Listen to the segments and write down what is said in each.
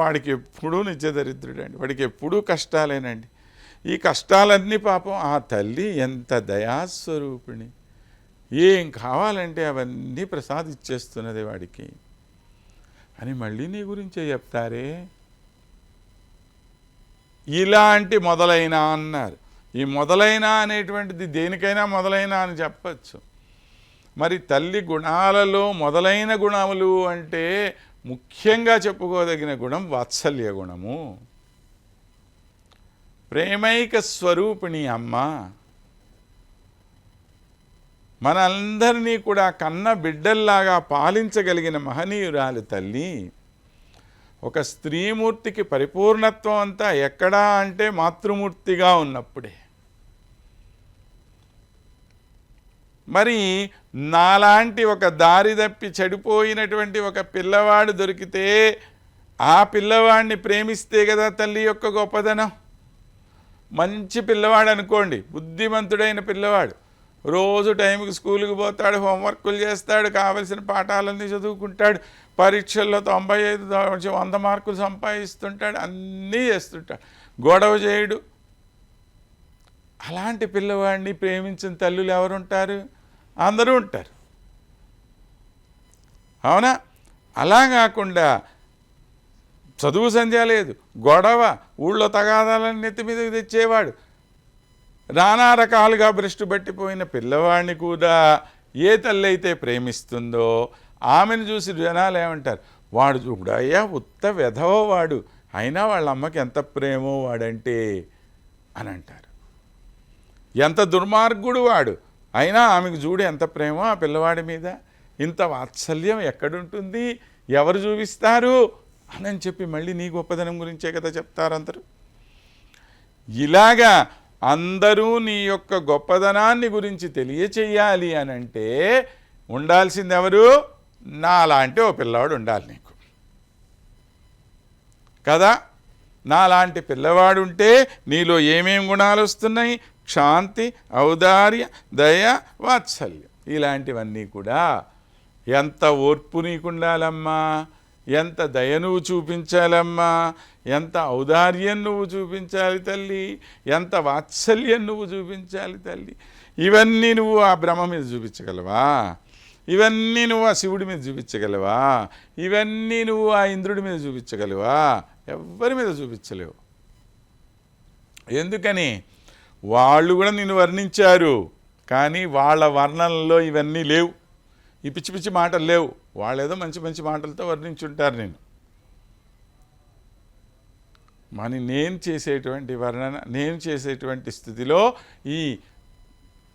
వాడికి ఎప్పుడూ నిత్యదరిద్రుడండి వాడికి ఎప్పుడూ కష్టాలేనండి. ఈ కష్టాలన్నీ పాపం ఆ తల్లి ఎంత దయాస్వరూపిణి. ఏం కావాలంటే అవన్నీ ప్రసాదిచ్చేస్తున్నది వాడికి. అని మళ్ళీ నీ గురించే చెప్తారే? ఇలాంటి మొదలైన అన్నారు. ఈ మొదలైన అనేటువంటిది దేనికైనా మొదలైన అని చెప్పచ్చు. మరి తల్లి గుణాలలో మొదలైన గుణములు అంటే ముఖ్యంగా చెప్పుకోదగిన గుణం వాత్సల్య గుణము. ప్రేమైక స్వరూపిణి అమ్మ. మనందరినీ కూడా కన్న బిడ్డల్లాగా పాలించగలిగిన మహనీయురాలు తల్లి. ఒక స్త్రీమూర్తికి పరిపూర్ణత్వం అంతా ఎక్కడా అంటే మాతృమూర్తిగా ఉన్నప్పుడే. మరి నాలాంటి ఒక దారి తప్పి చెడిపోయినటువంటి ఒక పిల్లవాడు దొరికితే ఆ పిల్లవాడిని ప్రేమిస్తే కదా తల్లి యొక్క గొప్పదనం. మంచి పిల్లవాడు అనుకోండి బుద్ధిమంతుడైన పిల్లవాడు. రోజు టైంకి స్కూల్కి పోతాడు హోంవర్కులు చేస్తాడు కావలసిన పాఠాలన్నీ చదువుకుంటాడు పరీక్షల్లో తొంభై ఐదు నుంచి వంద మార్కులు సంపాదిస్తుంటాడు అన్నీ చేస్తుంటాడు. గొడవ చేయడు. అలాంటి పిల్లవాడిని ప్రేమించిన తల్లులు ఎవరుంటారు? అందరూ ఉంటారు. అవునా? అలా కాకుండా చదువు సంధ్య లేదు గొడవ ఊళ్ళో తగాదాలను నెత్తి మీదకి తెచ్చేవాడు. నానా రకాలుగా భ్రష్టు పట్టిపోయిన పిల్లవాడిని కూడా ఏ తల్లి అయితే ప్రేమిస్తుందో ఆమెను చూసి జనాలు ఏమంటారు వాడు చూడు అయ్యా ఉత్త వెధవో వాడు. అయినా వాళ్ళ అమ్మకి ఎంత ప్రేమో వాడంటే అని అంటారు. ఎంత దుర్మార్గుడు వాడు. అయినా ఆమెకు చూడు ఎంత ప్రేమో ఆ పిల్లవాడి మీద. ఇంత వాత్సల్యం ఎక్కడుంటుంది? ఎవరు చూపిస్తారు? అని చెప్పి మళ్ళీ నీ గొప్పదనం గురించే కదా చెప్తారందరూ ఇలాగా అందరూ నీ యొక్క గొప్పదనాన్ని గురించి తెలియచేయాలి అని అంటే ఉండాల్సింది ఎవరు? నాలాంటి ఓ పిల్లవాడు ఉండాలి నీకు. కదా? నాలాంటి పిల్లవాడు ఉంటే నీలో ఏమేం గుణాలు వస్తున్నాయి శాంతి ఔదార్య దయ వాత్సల్యం. ఇలాంటివన్నీ కూడా ఎంత ఓర్పు నీకుండాలమ్మా ఎంత దయ నువ్వు చూపించాలమ్మా ఎంత ఔదార్యం నువ్వు చూపించాలి తల్లి ఎంత వాత్సల్యం నువ్వు చూపించాలి తల్లి. ఇవన్నీ నువ్వు ఆ బ్రహ్మ మీద చూపించగలవా? ఇవన్నీ నువ్వు ఆ శివుడి మీద చూపించగలవా? ఇవన్నీ నువ్వు ఆ ఇంద్రుడి మీద చూపించగలవా? ఎవ్వరి మీద చూపించలేవు. ఎందుకని? వాళ్ళు కూడా నిన్ను వర్ణించారు. కానీ వాళ్ళ వర్ణనలో ఇవన్నీ లేవు. ఈ పిచ్చి పిచ్చి మాటలు లేవు. వాళ్ళేదో మంచి మంచి మాటలతో వర్ణించుంటారు నేను మరి నేను చేసేటువంటి వర్ణన నేను చేసేటువంటి స్థితిలో ఈ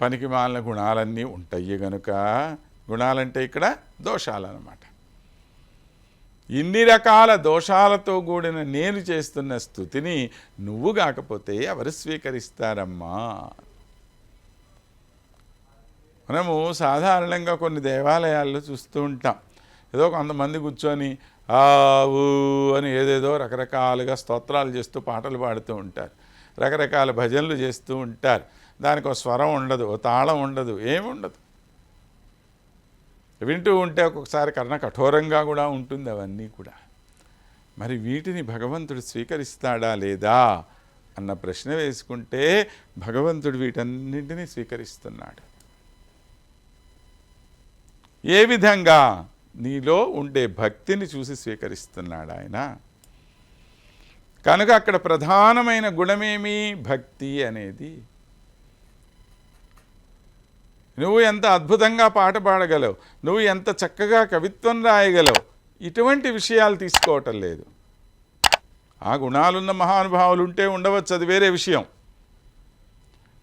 పనికి మాలిన గుణాలన్నీ ఉంటాయి గనుక గుణాలంటే ఇక్కడ దోషాలన్నమాట. ఇన్ని రకాల దోషాలతో కూడిన నేను చేస్తున్న స్థుతిని నువ్వు కాకపోతే ఎవరు స్వీకరిస్తారమ్మా? మనము సాధారణంగా కొన్ని దేవాలయాల్లో చూస్తూ ఉంటాం. ఏదో కొంతమంది కూర్చొని ఆవు అని ఏదేదో రకరకాలుగా స్తోత్రాలు చేస్తూ పాటలు పాడుతూ ఉంటారు. రకరకాల భజనలు చేస్తూ ఉంటారు. దానికి ఒక స్వరం ఉండదు ఓ తాళం ఉండదు ఏముండదు. వింటూ ఉంటే ఒక్కొక్కసారి కర్ణ కఠోరంగా కూడా ఉంటుంది అవన్నీ కూడా. మరి వీటిని భగవంతుడు స్వీకరిస్తాడా లేదా అన్న ప్రశ్న వేసుకుంటే భగవంతుడు వీటన్నింటినీ స్వీకరిస్తున్నాడు. ఏ విధంగా నీలో ఉండే భక్తిని చూసి స్వీకరిస్తున్నాడు ఆయన? కనుక అక్కడ ప్రధానమైన గుణమేమి? భక్తి అనేది. నువ్వు ఎంత అద్భుతంగా పాట పాడగలవు నువ్వు ఎంత చక్కగా కవిత్వం రాయగలవు ఇటువంటి విషయాలు తీసుకోవటం లేదు. ఆ గుణాలున్న మహానుభావులు ఉంటే ఉండవచ్చు అది వేరే విషయం.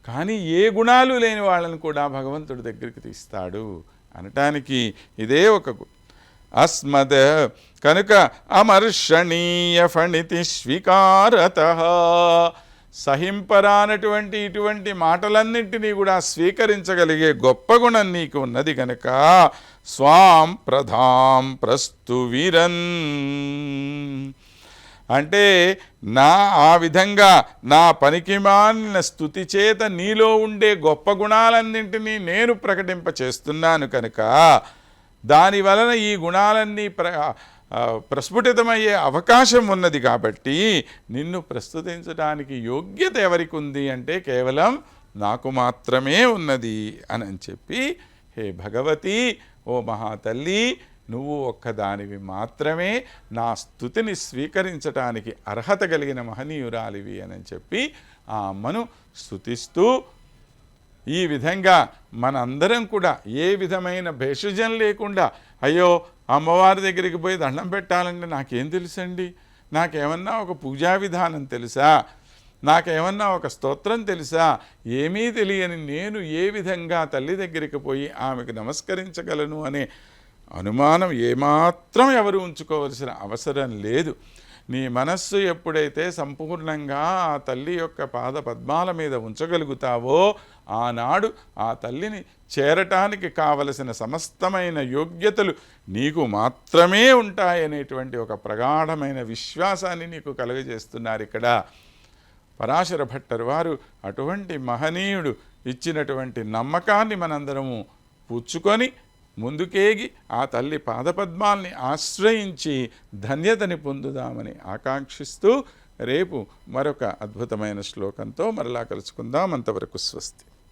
కానీ ఏ గుణాలు లేని వాళ్ళని కూడా భగవంతుడి దగ్గరికి తీస్తాడు అనటానికి ఇదే ఒక గు- అస్మద్ కనుక అమర్షణీయ ఫణితి స్వీకారత. సహింపరానటువంటి ఇటువంటి మాటలన్నింటినీ కూడా స్వీకరించగలిగే గొప్ప గుణం నీకు ఉన్నది కనుక స్వాం ప్రధాం ప్రస్తు వీరన్. అంటే నా ఆ విధంగా నా పనికిమాలిన స్థుతి చేత నీలో ఉండే గొప్ప గుణాలన్నింటినీ నేను ప్రకటింప చేస్తున్నాను కనుక దాని వలన ఈ గుణాలన్నీ ప్ర ప్రస్ఫుటితమయ్యే అవకాశం ఉన్నది కాబట్టి నిన్ను ప్రస్తుతించడానికి యోగ్యత ఎవరికి ఉంది అంటే కేవలం నాకు మాత్రమే ఉన్నది అని చెప్పి హే భగవతి ఓ మహాతల్లి నువ్వు ఒక్కదానివి మాత్రమే నా స్థుతిని స్వీకరించటానికి అర్హత కలిగిన మహనీయురాలివి అని చెప్పి ఆ అమ్మను స్థుతిస్తూ ఈ విధంగా మనందరం కూడా ఏ విధమైన భేషజం లేకుండా అయ్యో అమ్మవారి దగ్గరికి పోయి దండం పెట్టాలంటే నాకేం తెలుసండి? నాకేమన్నా ఒక పూజా విధానం తెలుసా? నాకేమన్నా ఒక స్తోత్రం తెలుసా? ఏమీ తెలియని నేను ఏ విధంగా తల్లి దగ్గరికి పోయి ఆమెకు నమస్కరించగలను అనే అనుమానం ఏమాత్రం ఎవరు ఉంచుకోవలసిన అవసరం లేదు. నీ మనస్సు ఎప్పుడైతే సంపూర్ణంగా ఆ తల్లి యొక్క పాద పద్మాల మీద ఉంచగలుగుతావో ఆనాడు ఆ తల్లిని చేరటానికి కావలసిన సమస్తమైన యోగ్యతలు నీకు మాత్రమే ఉంటాయనేటువంటి ఒక ప్రగాఢమైన విశ్వాసాన్ని నీకు కలుగజేస్తున్నారు ఇక్కడ. పరాశర భట్టరు వారు అటువంటి మహనీయుడు ఇచ్చినటువంటి నమ్మకాన్ని మనందరము పుచ్చుకొని ముందుకేగి ఆ తల్లి పాదపద్మాల్ని ఆశ్రయించి ధన్యతని పొందుదామని ఆకాంక్షిస్తూ రేపు మరొక అద్భుతమైన శ్లోకంతో మరలా కలుసుకుందాం. అంతవరకు స్వస్తి.